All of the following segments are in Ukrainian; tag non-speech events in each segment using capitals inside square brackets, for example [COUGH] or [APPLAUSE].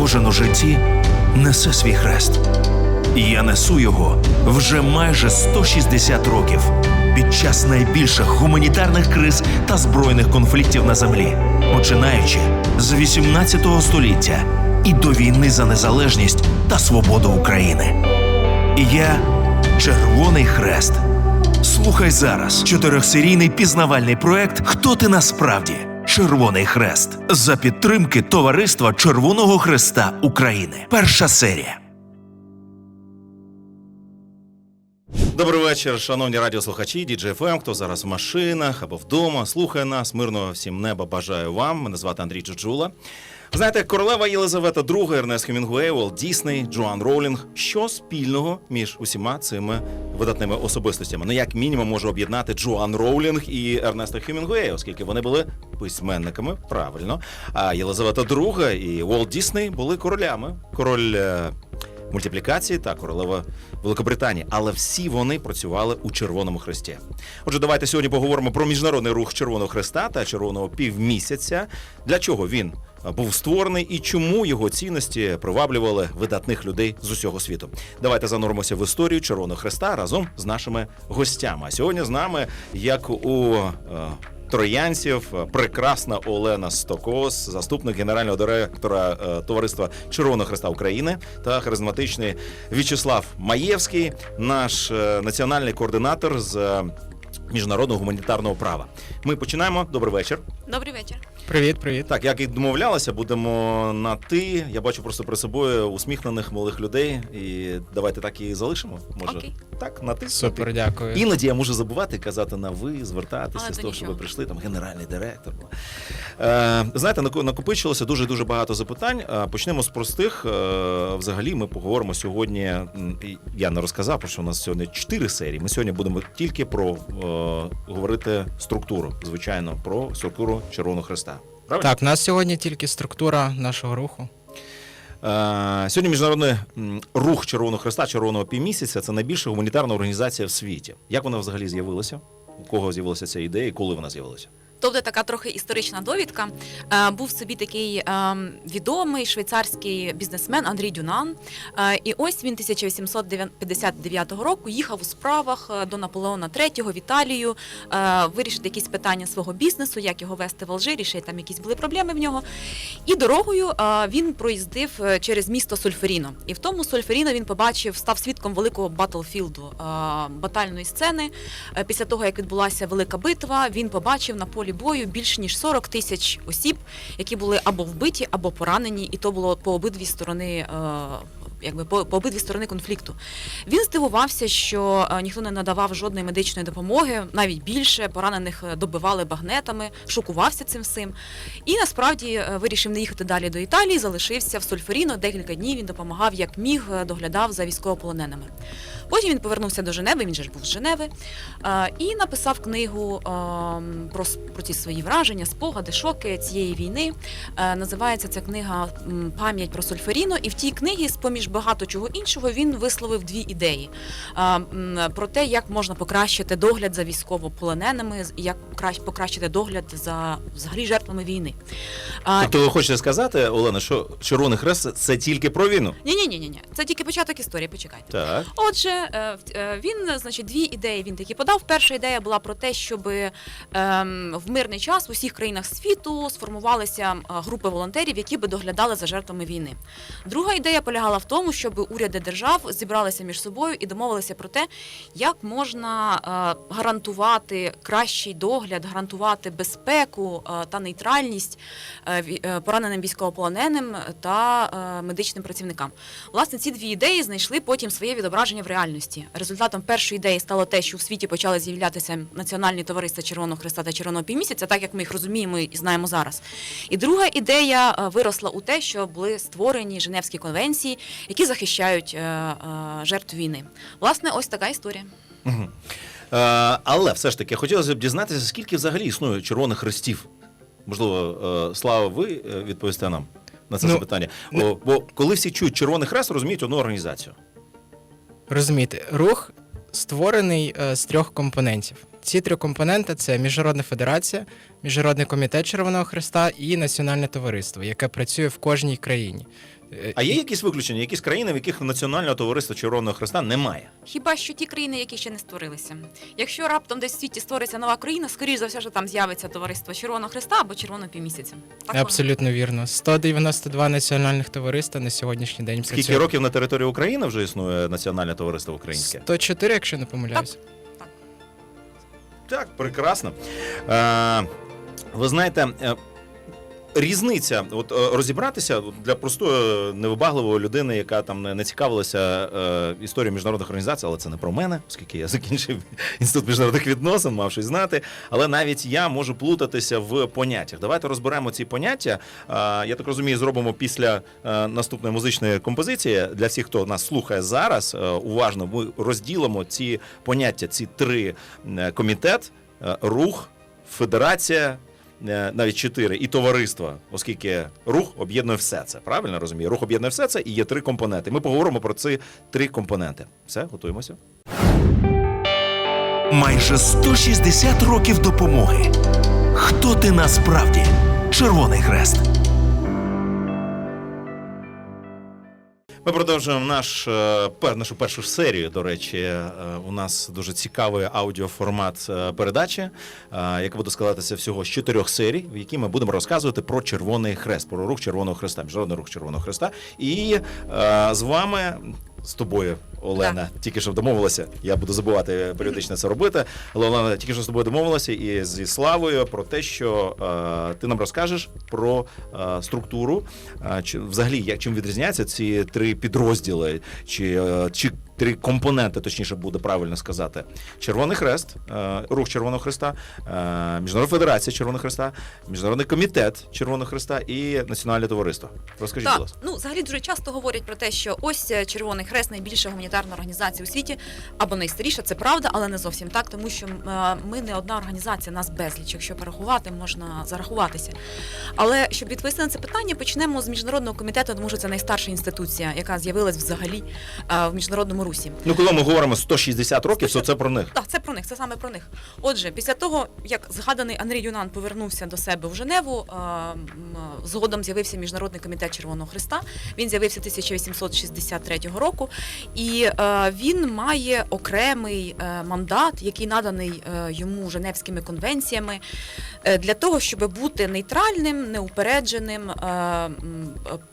Кожен у житті несе свій хрест. Я несу його вже майже 160 років під час найбільших гуманітарних криз та збройних конфліктів на землі, починаючи з 18 століття і до війни за незалежність та свободу України. І я Червоний Хрест. Слухай зараз чотирьохсерійний пізнавальний проект Хто ти насправді? Червоний Хрест за підтримки Товариства Червоного Хреста України. Перша серія. Добрий вечір, шановні радіослухачі, діджей ФМ, хто зараз в машинах або вдома, слухає нас. Мирного всім неба бажаю вам. Мене звати Андрій Джуджула. Знаєте, королева Єлизавета II, Ернест Хемінгуей, Уолт Дісней, Джоан Роулінг. Що спільного між усіма цими видатними особистостями? Ну, як мінімум, може об'єднати Джоан Роулінг і Ернеста Хемінгуея, оскільки вони були письменниками, правильно. А Єлизавета II і Уолт Дісней були королями. Король. е, мультиплікації та королева Великобританії, але всі вони працювали у Червоному Хресті. Отже, давайте сьогодні поговоримо про міжнародний рух Червоного Хреста та Червоного півмісяця. Для чого він був створений і чому його цінності приваблювали видатних людей з усього світу. Давайте зануримося в історію Червоного Хреста разом з нашими гостями. А сьогодні з нами, як у е, троянців, е, прекрасна Олена Стокос, заступник генерального директора е, Товариства Червоного Хреста України та харизматичний В'ячеслав Маєвський, наш е, національний координатор з е, міжнародного гуманітарного права. Ми починаємо. Добрий вечір. Добрий вечір. Привіт, привіт. Так, як і домовлялися, будемо на ти. Я бачу просто при собою усміхнених молодих людей. І давайте так і залишимо. Може, Окей. так, на ти. Супер, на ти. дякую. Іноді я можу забувати казати на ви, звертатися з того, що ви прийшли, там генеральний директор. Е, знаєте, накопичилося дуже дуже багато запитань. Е, Почнемо з простих. Е, взагалі, ми поговоримо сьогодні. Я не розказав, про що у нас сьогодні чотири серії. Ми сьогодні будемо тільки про е, говорити структуру, звичайно, про структуру Червоного Хреста. Правильно? Так, у нас сьогодні тільки структура нашого руху. Е, Сьогодні міжнародний м, рух Червоного Хреста, Червоного півмісяця це найбільша гуманітарна організація в світі. Як вона взагалі з'явилася? У кого з'явилася ця ідея і коли вона з'явилася? Тобто така трохи історична довідка. Е, був собі такий е, відомий швейцарський бізнесмен Андрій Дюнан. Е, і ось він 1859 року їхав у справах до Наполеона III в Італію, вирішити якісь питання свого бізнесу, як його вести в Алжирі, ще й там якісь були проблеми в нього. І дорогою він проїздив через місто Сольферіно. І в тому Сольферіно він побачив, став свідком великого батлфілду, батальної сцени. Після того, як відбулася велика битва, він побачив на полі бою більш ніж 40 тисяч осіб, які були або вбиті, або поранені, і то було по обидві сторони. Якби по, по обидві сторони конфлікту. Він здивувався, що е, ніхто не надавав жодної медичної допомоги, навіть більше поранених е, добивали багнетами, шокувався цим всім. І насправді е, вирішив не їхати далі до Італії, залишився в Сольфоріно. Декілька днів він допомагав як міг, доглядав за військовополоненими. Потім він повернувся до Женеви, він же ж був з Женеви, і написав книгу про, про ці свої враження, спогади, шоки цієї війни. Називається ця книга Пам'ять про Сольферіно. І в тій книгі, з-поміж багато чого іншого, він висловив дві ідеї про те, як можна покращити догляд за військовополоненими, як покращити догляд за взагалі жертвами війни. Тобто ви хочете сказати, Олена, що Червоний Хрест це тільки про війну? Ні, ні, ні, ні, це тільки початок історії. Почекайте. Так. Отже, е, е, він, значить, дві ідеї він таки подав. Перша ідея була про те, щоб ем, в мирний час в усіх країнах світу сформувалися е, групи волонтерів, які би доглядали за жертвами війни. Друга ідея полягала в тому, щоб уряди держав зібралися між собою і домовилися про те, як можна е, гарантувати кращий догляд, гарантувати безпеку е, та нейтральність е, пораненим військовополоненим та медичним працівникам. Власне, ці дві ідеї знайшли потім своє відображення в реальності. Результатом першої ідеї стало те, що у світі почали з'являтися національні товариства Червоного Христа та Червоного півмісяця, так як ми їх розуміємо і знаємо зараз. І друга ідея виросла у те, що були створені Женевські конвенції, які захищають е, е, жертв війни. Власне, ось така історія. Угу. Е, але все ж таки хотілося б дізнатися, скільки взагалі існує червоних хрестів. Можливо, е, Слава, ви е, відповісте нам на це Ну, запитання. О, бо коли всі чують Червоний Хрест, розуміють одну організацію. Розумієте, рух створений е, з трьох компонентів. Ці три компоненти це Міжнародна федерація, Міжнародний комітет Червоного Христа і Національне товариство, яке працює в кожній країні. Е, А є якісь виключення, якісь країни, в яких національного товариства Червоного Христа немає? Хіба що ті країни, які ще не створилися. Якщо раптом десь в світі створиться нова країна, скоріш за все, що там з'явиться товариство Червоного Христа або Червоного півмісяця. Так воно. Абсолютно вірно. 192 національних товариства на сьогоднішній день. Скільки працює. років на території України вже існує національне товариство українське? 104, якщо не помиляюся. Так, прекрасно. Е, ви знаєте, е, різниця, от е, розібратися для простої невибагливої людини, яка там не, цікавилася е, історією міжнародних організацій, але це не про мене, оскільки я [LAUGHS] закінчив інститут міжнародних відносин, мав щось знати. Але навіть я можу плутатися в поняттях. Давайте розберемо ці поняття. Е, я так розумію, зробимо після е, наступної музичної композиції. Для всіх, хто нас слухає зараз, е, уважно ми розділимо ці поняття, ці три е, комітет, е, рух, федерація. Е, Навіть чотири і товариства, оскільки рух об'єднує все це. Правильно розумію? Рух об'єднує все це і є три компоненти. Ми поговоримо про ці три компоненти. Все, готуємося. Майже 160 років допомоги. Хто ти насправді? Червоний хрест. Ми продовжуємо наш, е, нашу першу серію. До речі, Е, у нас дуже цікавий аудіоформат е, передачі, яка буде складатися всього з чотирьох серій, в якій ми будемо розказувати про Червоний Хрест, про рух Червоного Хреста, міжнародний рух Червоного Хреста. І з вами. З тобою, Олена, тільки що домовилася. Я буду забувати періодично це робити. Але Олена тільки що з тобою домовилася і зі Славою про те, що е, ти нам розкажеш про е, структуру, е, чи взагалі як чим відрізняються ці три підрозділи, чи, е, чи три компоненти, точніше буде правильно сказати: Червоний Хрест, е, рух Червоного Хреста, е, Міжнародна Федерація Червоного Хреста, Міжнародний комітет Червоного Хреста і Національне товариство. Розкажіть, будь ласка. ну взагалі дуже часто говорять про те, що ось е, Червоний Хрест найбільша гуманітарна організація у світі, або найстаріша, це правда, але не зовсім так, тому що ми не одна організація, нас безліч. Якщо порахувати, можна зарахуватися. Але щоб відповісти на це питання, почнемо з міжнародного комітету, тому що це найстарша інституція, яка з'явилась взагалі в міжнародному русі. Ну, коли ми говоримо 160 років, то це про них. Так, це про них, це саме про них. Отже, після того, як згаданий Андрій Юнан повернувся до себе в Женеву, згодом з'явився Міжнародний комітет Червоного Христа. Він з'явився 1863 року, і е, він має окремий е, мандат, який наданий е, йому Женевськими конвенціями, для того, щоб бути нейтральним, неупередженим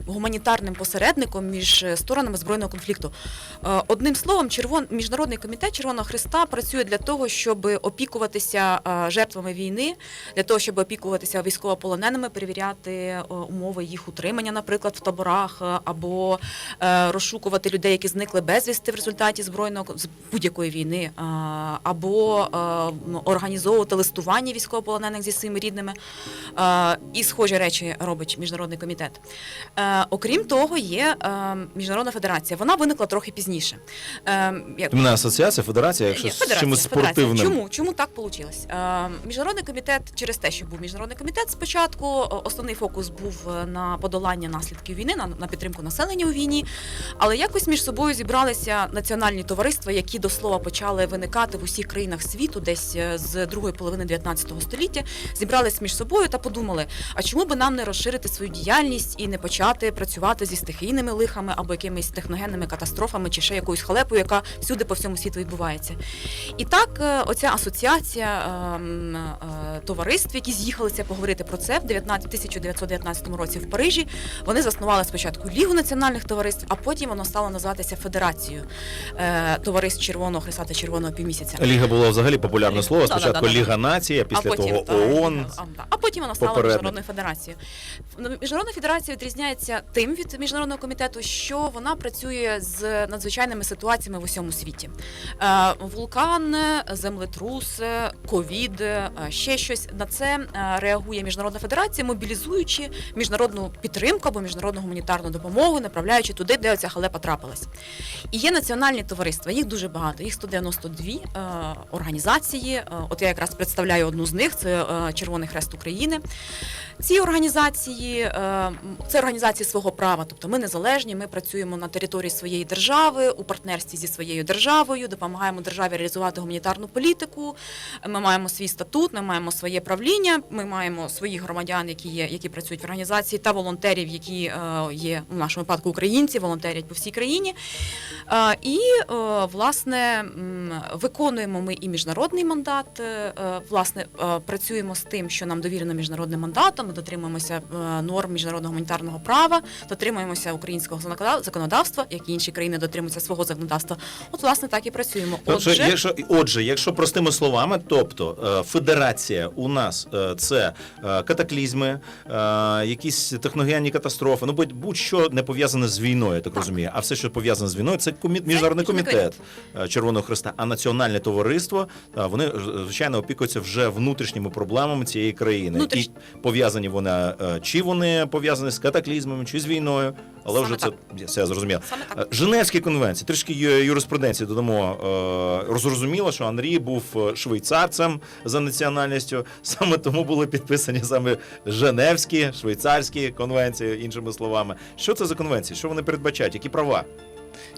гуманітарним посередником між сторонами збройного конфлікту. Е, Одним словом, червон міжнародний комітет Червоного Христа працює для того, щоб опікуватися е, жертвами війни, для того, щоб опікуватися військовополоненими, перевіряти е, умови їх утримання, наприклад, в таборах, е, або розшукувати людей, які зникли безвісти в результаті збройного з будь-якої війни, або організовувати листування військовополонених зі своїми рідними. І схожі речі робить міжнародний комітет. Окрім того, є міжнародна федерація. Вона виникла трохи пізніше. Е, як- асоціація, федерація, якщо з чимось спортивним. Чому? Чому так вийшло? Е, міжнародний комітет через те, що був міжнародний комітет спочатку, основний фокус був е, на подолання наслідків війни, на, на підтримку населення у війні. Але якось між собою зібралися національні товариства, які до слова почали виникати в усіх країнах світу, десь е, з другої половини 19 століття. Зібрались між собою та подумали: а чому би нам не розширити свою діяльність і не почати працювати зі стихійними лихами або якимись техногенними катастрофами чи ще якоюсь халепою, яка всюди по всьому світу відбувається. І так, е, оця асоціація ем, е, товариств, які з'їхалися поговорити про це в 1919 році в Парижі, вони заснували спочатку Лігу національних товариств, а потім воно стало називатися Федерацією е, товариств Червоного Христа та Червоного півмісяця. Ліга було взагалі популярне слово. Спочатку Ліга нації, а після того та, ООН. А, потім вона стала Попередник. міжнародною федерацією. Ну, Міжнародна федерація відрізняється тим від міжнародного комітету, що вона працює з надзвичайними ситуаціями в усьому світі. Е, вулкан, землетрус, ковід, е, ще щось на це е, реагує міжнародна федерація, мобілізуючи міжнародну підтримку або міжнародну гуманітарну допомогу, направляючи туди, де оця халепа трапилась. І є національні товариства, їх дуже багато, їх 192 е, організації. От я якраз представляю одну з них, це Червоний Хрест України. Ці організації це організації свого права, тобто ми незалежні, ми працюємо на території своєї держави у партнерстві зі своєю державою, допомагаємо державі реалізувати гуманітарну політику. Ми маємо свій статут, ми маємо своє правління, ми маємо своїх громадян, які є, які працюють в організації, та волонтерів, які е, є у нашому випадку українці, волонтерять по всій країні. Е, І е, власне виконуємо ми і міжнародний мандат. Власне, працюємо з тим, що нам довірено міжнародним мандатом. Ми дотримуємося норм міжнародного гуманітарного права, дотримуємося українського законодавства, як і інші країни дотримуються свого законодавства. От, власне, так і працюємо. Отже, Отже, якщо, отже, якщо простими словами, тобто е, федерація у нас е, це е, катаклізми, якісь техногенні катастрофи, ну будь- будь-що не пов'язане з війною, я так, Так. розумію. А все, що пов'язане з війною, це комі... міжнародний комітет Червоного Христа. А національне товариство вони звичайно опікуються вже внутрішніми проблемами цієї країни. Внутріш- І пов'язані вони е, чи вони пов'язані з катаклізмами, чи з війною, але Саме вже це, це я зрозуміло. саме так. Е, Женевські конвенції, трішки ю- юриспруденції додамо. е, Зрозуміло, що Анрі був е, швейцарцем за національністю. [LAUGHS] Саме тому були підписані саме Женевські, швейцарські конвенції, іншими словами. Що це за конвенції? Що вони передбачають? Які права?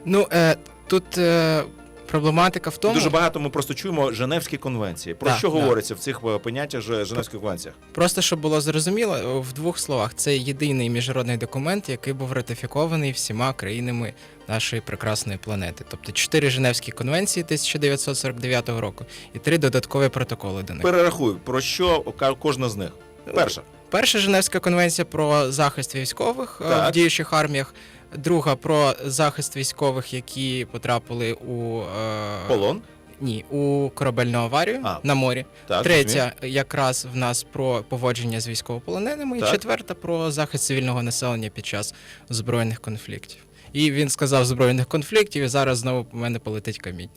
Ну е, тут е, проблематика в тому. Дуже багато ми просто чуємо Женевські конвенції. Про Так, що так. говориться в цих е, поняттях Женевських конвенціях? Просто щоб було зрозуміло, в двох словах, це єдиний міжнародний документ, який був ратифікований всіма країнами нашої прекрасної планети. Тобто чотири Женевські конвенції 1949 року і три додаткові протоколи до них. Перерахуй, про що кожна з них. Перша. Перша Женевська конвенція про захист військових е, Так. в діючих арміях. Друга про захист військових, які потрапили у е, Полон. ні, у корабельну аварію А, на морі. Так, Третя якраз в нас про поводження з військовополоненими, Так. і четверта про захист цивільного населення під час збройних конфліктів. І він сказав збройних конфліктів, і зараз знову по мене полетить камінь.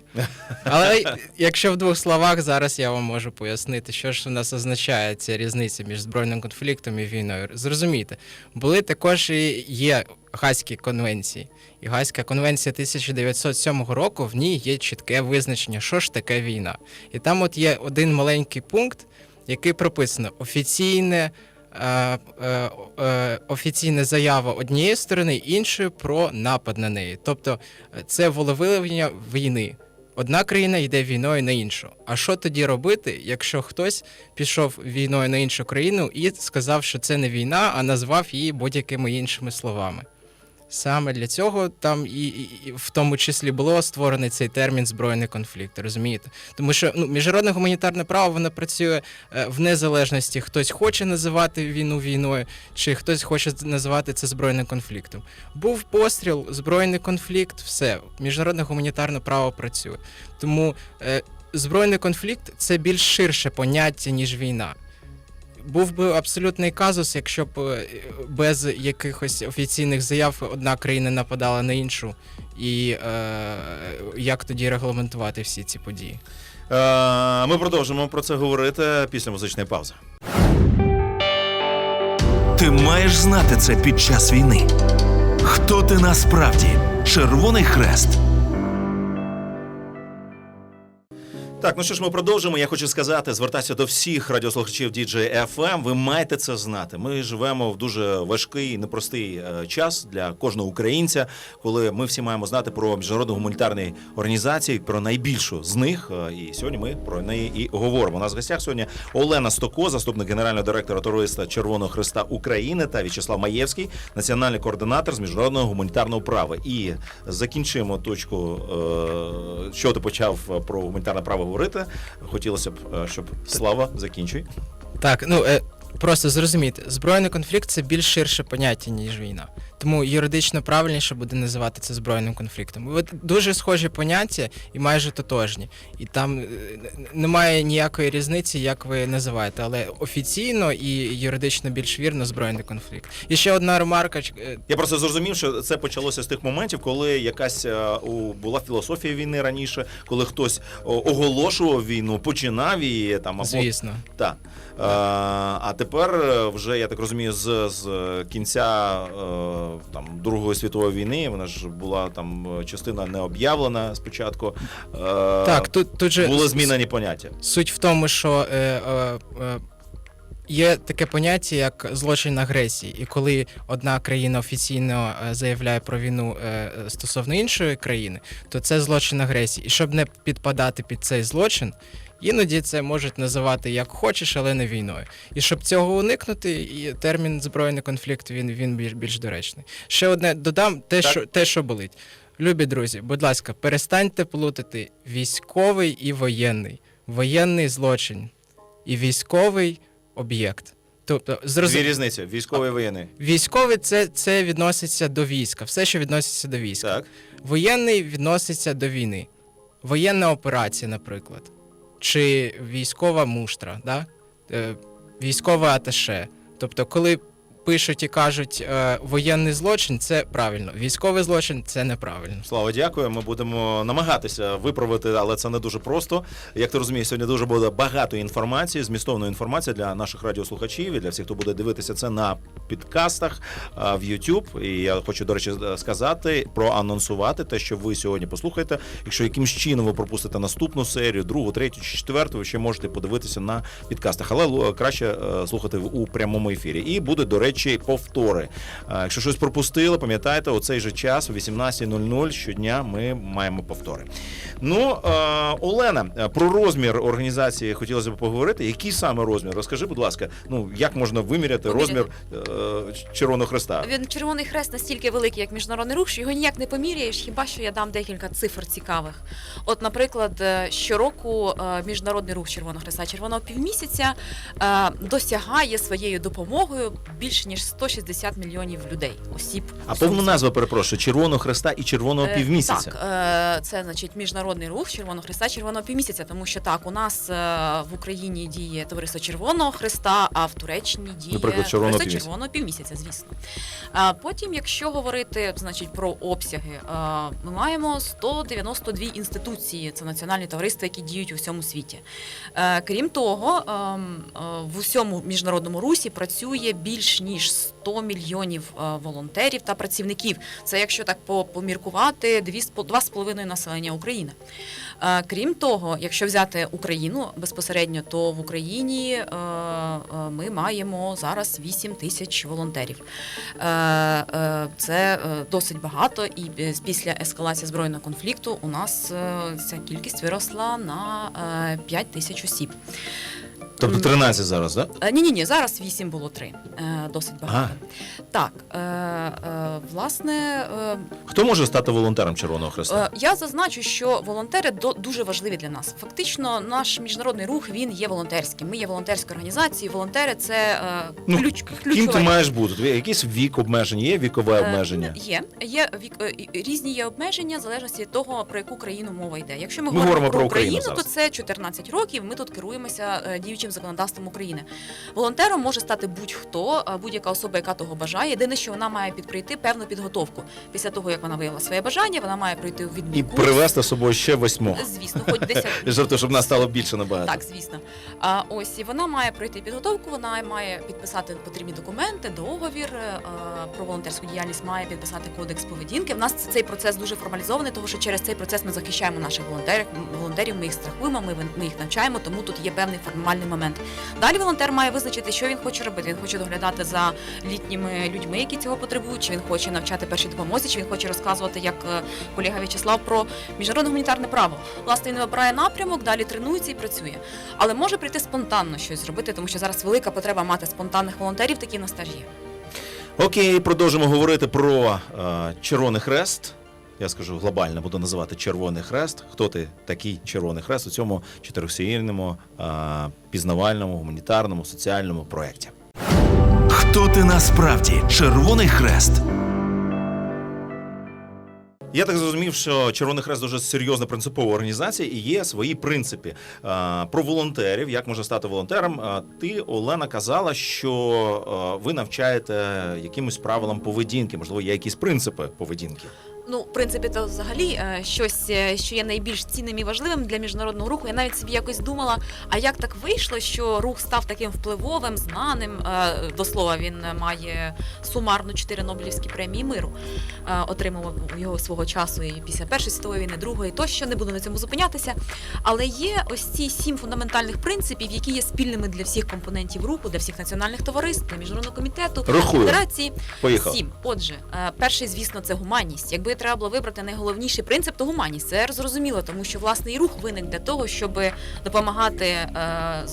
Але якщо в двох словах, зараз я вам можу пояснити, що ж у нас означає ця різниця між збройним конфліктом і війною. Зрозумійте, були також і є Гаазькі конвенції. І Гаазька конвенція 1907 року в ній є чітке визначення, що ж таке війна. І там от є один маленький пункт, який прописано офіційне. Е, е, е, Офіційна заява однієї сторони, іншої про напад на неї. Тобто це волевиявлення війни. Одна країна йде війною на іншу. А що тоді робити, якщо хтось пішов війною на іншу країну і сказав, що це не війна, а назвав її будь-якими іншими словами? Саме для цього там і, і, в тому числі було створений цей термін збройний конфлікт, розумієте? Тому що ну, міжнародне гуманітарне право воно працює е, в незалежності. Хтось хоче називати війну війною, чи хтось хоче називати це збройним конфліктом. Був постріл, збройний конфлікт, все міжнародне гуманітарне право працює. Тому е, збройний конфлікт це більш ширше поняття ніж війна. Був би абсолютний казус, якщо б е, без якихось офіційних заяв одна країна нападала на іншу, і е, як тоді регламентувати всі ці події? Е, Ми продовжимо про це говорити після музичної паузи. Ти маєш знати це під час війни. Хто ти насправді? Червоний хрест. Так, ну що ж, ми продовжимо. Я хочу сказати, звертатися до всіх радіослухачів DJ FM. Ви маєте це знати. Ми живемо в дуже важкий, непростий е, час для кожного українця, коли ми всі маємо знати про міжнародну гуманітарні організації, про найбільшу з них. Е, І сьогодні ми про неї і говоримо. У нас в гостях сьогодні Олена Стоко, заступник генерального директора Товариства Червоного Христа України, та В'ячеслав Маєвський, національний координатор з міжнародного гуманітарного права. І закінчимо точку, е, що ти почав е, про гуманітарне право говорити. Хотілося б, е, щоб Слава закінчуй. Так, ну е, просто зрозумійте, збройний конфлікт це більш ширше поняття, ніж війна. Тому юридично правильніше буде називати це збройним конфліктом. От дуже схожі поняття і майже тотожні. І там е, немає ніякої різниці, як ви називаєте, але офіційно і юридично більш вірно збройний конфлікт. І ще одна ремарка. е, Я просто зрозумів, що це почалося з тих моментів, коли якась е, у була філософія війни раніше, коли хтось оголошував війну, починав її там або Звісно. Так. Е, а тепер е, вже я так розумію, з, з кінця е, там Другої світової війни вона ж була там частина не об'явлена спочатку. Так, тут, тут же були змінені поняття. Суть в тому, що е, е, є таке поняття, як злочин агресії, і коли одна країна офіційно е, заявляє про війну е, стосовно іншої країни, то це злочин агресії. І щоб не підпадати під цей злочин, іноді це можуть називати як хочеш, але не війною. І щоб цього уникнути, і термін збройний конфлікт він, він більш, більш доречний. Ще одне додам те, Так. що те, що болить. Любі друзі, будь ласка, перестаньте плутати військовий і воєнний. Воєнний злочин і військовий об'єкт. Тобто, Дві різниці: військовий і воєнний. військовий це, це відноситься до війська, все, що відноситься до війська. Так. Воєнний відноситься до війни. Воєнна операція, наприклад, чи військова муштра, да? е, військове аташе. Тобто, коли пишуть і кажуть е, воєнний злочин, це правильно. Військовий злочин це неправильно. Слава, дякую. Ми будемо намагатися виправити, але це не дуже просто. Як ти розумієш, сьогодні дуже буде багато інформації, змістовної інформації для наших радіослухачів і для всіх, хто буде дивитися це на підкастах в YouTube. І я хочу, до речі, сказати, проанонсувати те, що ви сьогодні послухаєте. Якщо якимсь чином ви пропустите наступну серію, другу, третю чи четверту, ви ще можете подивитися на підкастах. Але л- краще е, слухати у прямому ефірі. І буде, до речі, повтори. Якщо щось пропустили, пам'ятайте, у цей же час, о 18.00 щодня ми маємо повтори. Ну, е, Олена, е, про розмір організації хотілося б поговорити. Який саме розмір? Розкажи, будь ласка, ну як можна виміряти Поміряти. розмір е, Червоного Хреста? Він Червоний Хрест настільки великий, як міжнародний рух, що його ніяк не поміряєш, хіба що я дам декілька цифр цікавих. От, наприклад, е, щороку е, міжнародний рух Червоного Хреста Червоного півмісяця е, досягає своєю допомогою більше ніж 160 мільйонів людей, осіб. А повну назву перепрошую: Червоного Хреста і Червоного Е, півмісяця. Так, е, це значить міжнародний рух Червоного Хреста Червоного півмісяця, тому що так, у нас е, в Україні діє товариство Червоного Хреста, а в Туреччині діє Наприклад, Червоного півмісяця. Червоного півмісяця, звісно. Потім, якщо говорити значить про обсяги, е, ми маємо 192 інституції, це національні товариства, які діють у всьому світі. Е, Крім того, ем, е, в усьому міжнародному русі працює більш ніж 100 мільйонів е, волонтерів та працівників. Це якщо так поміркувати, дві з по- два з половиною населення України. Е, Крім того, якщо взяти Україну безпосередньо, то в Україні е, ми маємо зараз 8 тисяч волонтерів. Це досить багато, і після ескалації збройного конфлікту у нас ця кількість виросла на 5 тисяч осіб. Тобто 13 зараз, так? Ні, ні, ні, зараз 8 було 3. Досить багато. Так, е, е, власне, е, Хто може стати волонтером Червоного Хреста? Е, Я зазначу, що волонтери до- дуже важливі для нас. Фактично, наш міжнародний рух він є волонтерським. Ми є волонтерською організацією. Волонтери це е, Ну, ключ, Ким ключова ти маєш бути? Тобі якийсь вік обмеження, є вікове Е, обмеження? Є, є вік, е, і- різні є обмеження в залежності від того, про яку країну мова йде. Якщо ми, Ми говоримо про Україну Україну, то це 14 років. Ми тут керуємося е, діючим законодавством України. Волонтером може стати будь-хто, будь-яка особа, яка того бажає. Єдине, що вона має підпройти певну підготовку. Після того, як вона виявила своє бажання, вона має пройти І відбір курс. привезти з собою ще восьмох. Звісно, хоч 10 [LAUGHS] Жартую, щоб нас стало більше набагато. Так, звісно. А ось і вона має пройти підготовку, вона має підписати потрібні документи, договір е, про волонтерську діяльність, має підписати кодекс поведінки. В нас цей процес дуже формалізований, тому що через цей процес ми захищаємо наших волонтерів. Волонтерів ми їх страхуємо, ми, ми їх навчаємо, тому тут є певний формальний момент. Далі волонтер має визначити, що він хоче робити. Він хоче доглядати за літніми людьми, які цього потребують, чи він хоче навчати першій допомозі, чи він хоче розказувати, як е, колега В'ячеслав, про міжнародне гуманітарне право. Власне, він вибирає напрямок, далі тренується і працює. Але може прийти спонтанно щось зробити, тому що зараз велика потреба мати спонтанних волонтерів, такі теж є. Окей, продовжимо говорити про е, Червоний Хрест. Я скажу глобально, буду називати Червоний Хрест. Хто ти такий Червоний Хрест у цьому чотирьохсерійному, пізнавальному, гуманітарному, соціальному проєкті? Хто ти насправді? Червоний хрест. Я так зрозумів, що Червоний Хрест дуже серйозна принципова організація і є свої принципи. Про волонтерів, як можна стати волонтером. Ти, Олена, казала, що ви навчаєте якимось правилам поведінки, можливо, є якісь принципи поведінки. Ну, в принципі, то взагалі е, щось, е, що є найбільш цінним і важливим для міжнародного руху. Я навіть собі якось думала, а як так вийшло, що рух став таким впливовим, знаним. Е, До слова, він має сумарно чотири Нобелівські премії миру. Отримував його свого часу і після Першої світової війни, другої тощо не буду на цьому зупинятися. Але є ось ці сім фундаментальних принципів, які є спільними для всіх компонентів руху, для всіх національних товариств, для міжнародного комітету, Рахую. федерації. Поїхав. Сім. Отже, перший, звісно, це гуманність. Якби треба було вибрати найголовніший принцип, то гуманність. Це зрозуміло, тому що власний рух виник для того, щоб допомагати е,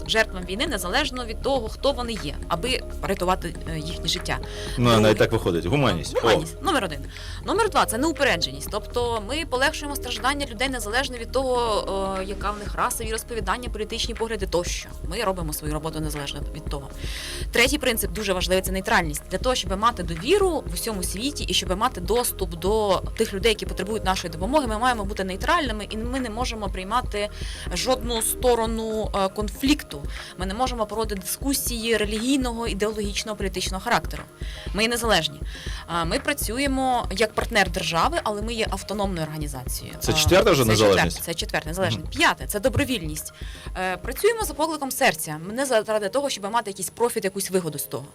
жертвам війни незалежно від того, хто вони є, аби рятувати е, їхнє життя. Ну, Друге. навіть так виходить. Гуманність. О, номер один. Номер два це неупередженість. Тобто ми полегшуємо страждання людей незалежно від того, яка в них раса, розповідання, політичні погляди тощо. Ми робимо свою роботу незалежно від того. Третій принцип дуже важливий це нейтральність для того, щоб мати довіру в усьому світі і щоб мати доступ до тих людей, які потребують нашої допомоги. Ми маємо бути нейтральними, і ми не можемо приймати жодну сторону е, конфлікту. Ми не можемо проводити дискусії релігійного, ідеологічного, політичного характеру. Ми є незалежні. Ми працюємо як партнер держави, але ми є автономною організацією. Це четверта вже незалежність? Це четверте незалежність. П'яте це добровільність. Е, Працюємо за покликом серця. Не заради того, щоб мати якийсь профіт, якусь вигоду з того.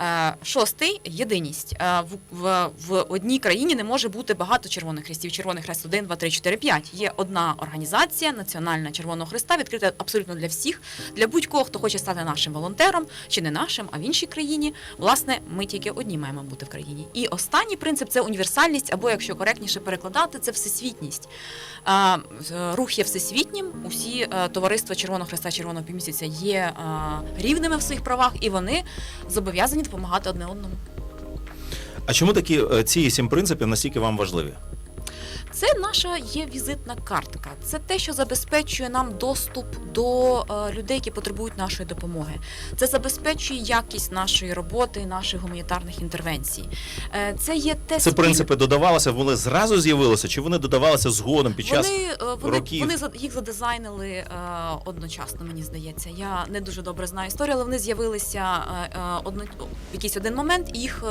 Е, Шостий єдиність. В, в, в одній країні не може бути багато червоних хрестів. Червоний хрест 1, 2, 3, 4, 5. Є одна організація Національна Червоного Хреста, відкрита абсолютно для всіх, для будь-кого, хто хоче стати нашим волонтером, чи не нашим, а в іншій країні. Власне, ми тільки одні маємо бути в країні. І останній принцип це універсальність, або якщо коректніше перекладати, це всесвітність. Рух є всесвітнім. Усі е, товариства Червоного Хреста, Червоного півмісяця є е, рівними в своїх правах, і вони зобов'язані допомагати одне одному. А чому такі е, ці сім принципів настільки вам важливі? Це наша є візитна картка. Це те, що забезпечує нам доступ до е, людей, які потребують нашої допомоги. Це забезпечує якість нашої роботи, наших гуманітарних інтервенцій. Е, це є те Це принципи додавалися, вони зразу з'явилися, чи вони додавалися згодом під час Вони, е, вони, років? вони їх задизайнили одночасно, мені здається. Я не дуже добре знаю історію, але вони з'явилися одно, в якийсь один момент, їх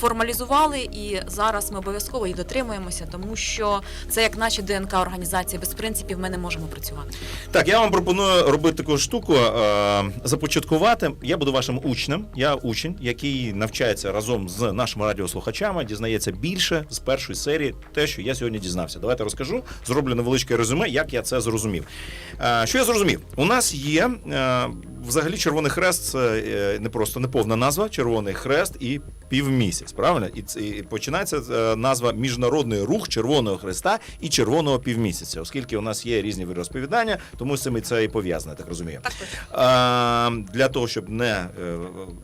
формалізували, і зараз ми обов'язково їх дотримуємося, тому що це як наче ДНК організації. Без принципів ми не можемо працювати. Так, я вам пропоную робити таку штуку, е, започаткувати. Я буду вашим учнем. Я учень, який навчається разом з нашими радіослухачами, дізнається більше з першої серії, те, що я сьогодні дізнався. Давайте розкажу, зроблю невеличке резюме, як я це зрозумів. Е, що я зрозумів? У нас є е, взагалі Червоний Хрест, це не просто неповна назва, Червоний Хрест і півмісяць. Правильно? І, починається назва Міжнародний рух Червоного Хреста і Червоного півмісяця, оскільки у нас є різні розповідання, тому з цим і це і пов'язане, так розумію. Так. А, для того, щоб не е,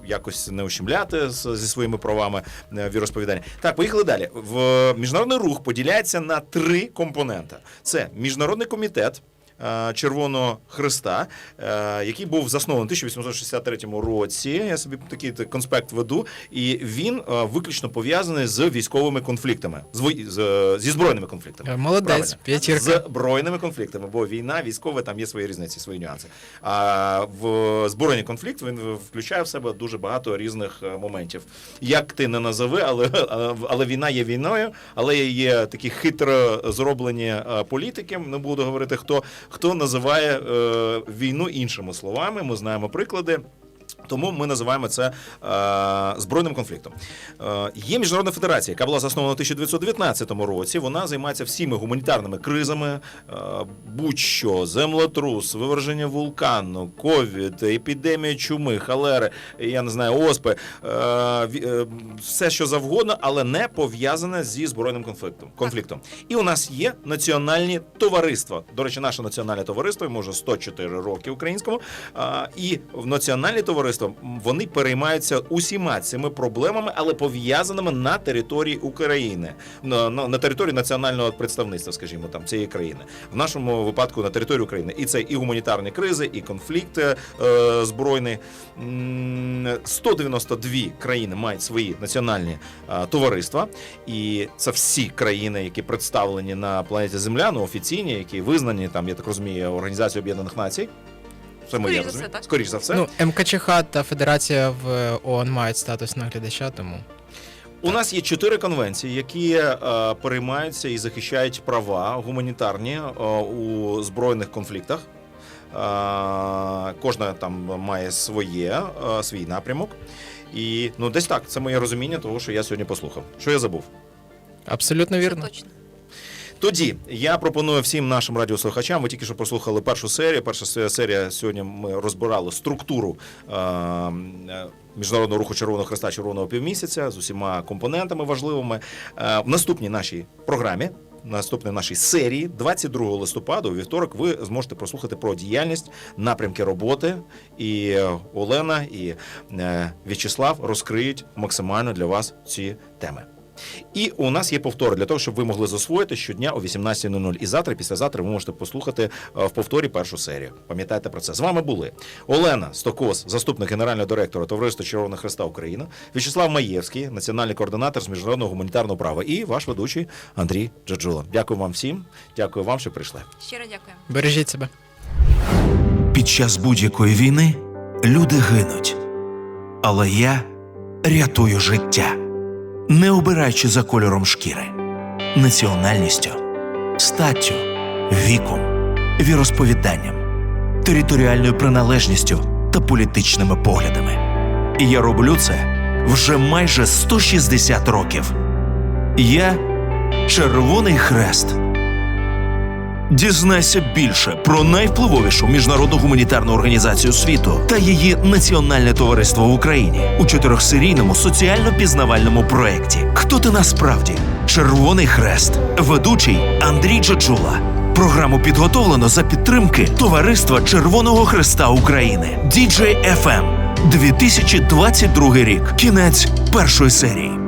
якось не ущемляти зі своїми правами е, віросповідання. Так, поїхали далі. В міжнародний рух поділяється на три компоненти: це міжнародний комітет. Е, Червоного Христа, е, який був заснований у 1863 році. Я собі такий конспект веду, і він е, виключно пов'язаний з військовими конфліктами, з, з, зі збройними конфліктами. Молодець, п'ятірка. З збройними конфліктами, бо війна, військове, там є свої різниці, свої нюанси. А в збройний конфлікт він включає в себе дуже багато різних моментів. Як ти не назови, але, але війна є війною, але є такі хитро зроблені політики. Не буду говорити хто, хто називає е, війну іншими словами. Ми знаємо приклади. Тому ми називаємо це е, збройним конфліктом. Е, є міжнародна федерація, яка була заснована у 1919 році. Вона займається всіми гуманітарними кризами, е, будь-що землетрус, виверження вулкану, ковід, епідемія чуми, холери, я не знаю, оспи, е, е, все що завгодно, але не пов'язане зі збройним конфліктом. конфліктом. І у нас є національні товариства. До речі, наше національне товариство йому вже 104 роки українському. А, і в національні товариства м, вони переймаються усіма цими проблемами, але пов'язаними на території України, на, на, на території національного представництва, скажімо, там цієї країни. В нашому випадку на території України. І це і гуманітарні кризи, і конфлікти е, збройні. М, 192 країни мають свої національні е, товариства, і це всі країни, які представлені на планеті Земля, ну офіційні, які визнані там, я так розумію, Організацією Об'єднаних Націй. Це моє розуміння. все, так. Скоріш за все. Ну, МКЧХ та Федерація в ООН мають статус наглядача, тому У нас є чотири конвенції, які е, переймаються і захищають права гуманітарні е, у збройних конфліктах. Е, кожна там має своє, е, свій напрямок. І ну, десь так, це моє розуміння того, що я сьогодні послухав. Що я забув? Абсолютно Це вірно. точно. Тоді я пропоную всім нашим радіослухачам. Ви тільки що прослухали першу серію. Перша серія сьогодні ми розбирали структуру е, е, міжнародного руху Червоного Хреста Червоного півмісяця з усіма компонентами важливими. Е, в наступній нашій програмі. Наступній нашій серії, 22 листопада, у вівторок, ви зможете прослухати про діяльність, напрямки роботи. І Олена і е, В'ячеслав розкриють максимально для вас ці теми. І у нас є повтори для того, щоб ви могли засвоїти щодня о 18.00. І завтра, післязавтра ви можете послухати е, в повторі першу серію. Пам'ятайте про це. З вами були Олена Стокос, заступник генерального директора Товариства Червоного Хреста Україна, В'ячеслав Маєвський, національний координатор з міжнародного гуманітарного права, і ваш ведучий Андрій Джаджула. Дякую вам всім. Дякую вам, що прийшли. Щиро дякую. Бережіть себе. Під час будь-якої війни люди гинуть. Але я рятую життя, не обираючи за кольором шкіри, національністю, статтю, віком, віросповіданням, територіальною приналежністю та політичними поглядами. І я роблю це вже майже 160 років. Я Червоний Хрест. Дізнайся більше про найвпливовішу міжнародну гуманітарну організацію світу та її національне товариство в Україні у чотирьохсерійному соціально-пізнавальному проєкті. Хто ти насправді? Червоний Хрест, ведучий Андрій Джаджула. Програму підготовлено за підтримки Товариства Червоного Хреста України. DJ FM 2022 рік. Кінець першої серії.